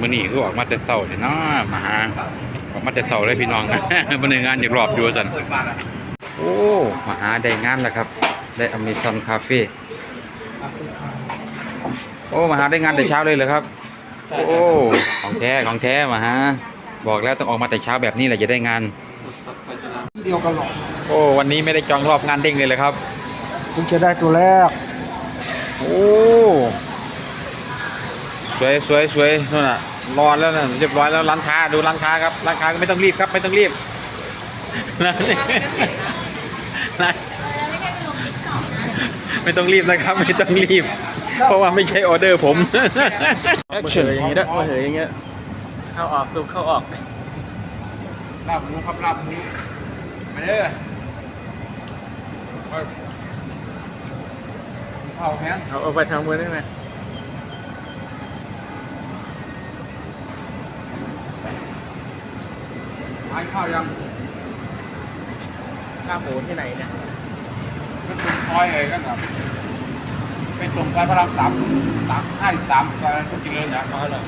มื้อนี้คือออกมาแต่เช้านี่เนาะมาหาออกมาแต่เช้าเลยพี่น้องบ่ได้งานอยากรอบอยู่ว่าซั่นโอ้มาหาได้งานแล้วครับ ได้ Amazon Cafe โอ้มาหาได้งานแต่เช้าเลยเหรอครับ โอ้ของแท้ของแท้มาฮะบอกแล้วต้องออกมาแต่เช้าแบบนี้แหละจะได้งานเดียวกันหรอกโอ้วันนี้ไม่ได้จองรอบงานเด้งเลยเลยครับถึงจะได้ตัวแรก โอ้ สวยสวยสวยนู่นน่ะรอแล้วน่ะเรียบร้อยแล้วร้านค้าดูร้านค้าครับร้านค้าก็ไม่ต้องรีบครับไม่ต้องรีบนะนะไม่ต้องรีบนะครับ ไม่ต้องรีบ เพราะว่าไม่ใช่ออเดอร์ผมมาเฉยอย่างนี้ด้วยมาเฉยอย่างเงี้ยเข้าออกซุปเข้าออกลาบหมูครับลาบหมูมาเด้อเอาแฮนเอาเอาไปทางมือได้ไหม ทานข้าวยังลาบหมูที่ไหนเนี่ยเป็นตรงคอยเลยกันครับเป็นตรงซอยพระรามสามสามห้าสามซอยทุกกิเลนะคอยเลย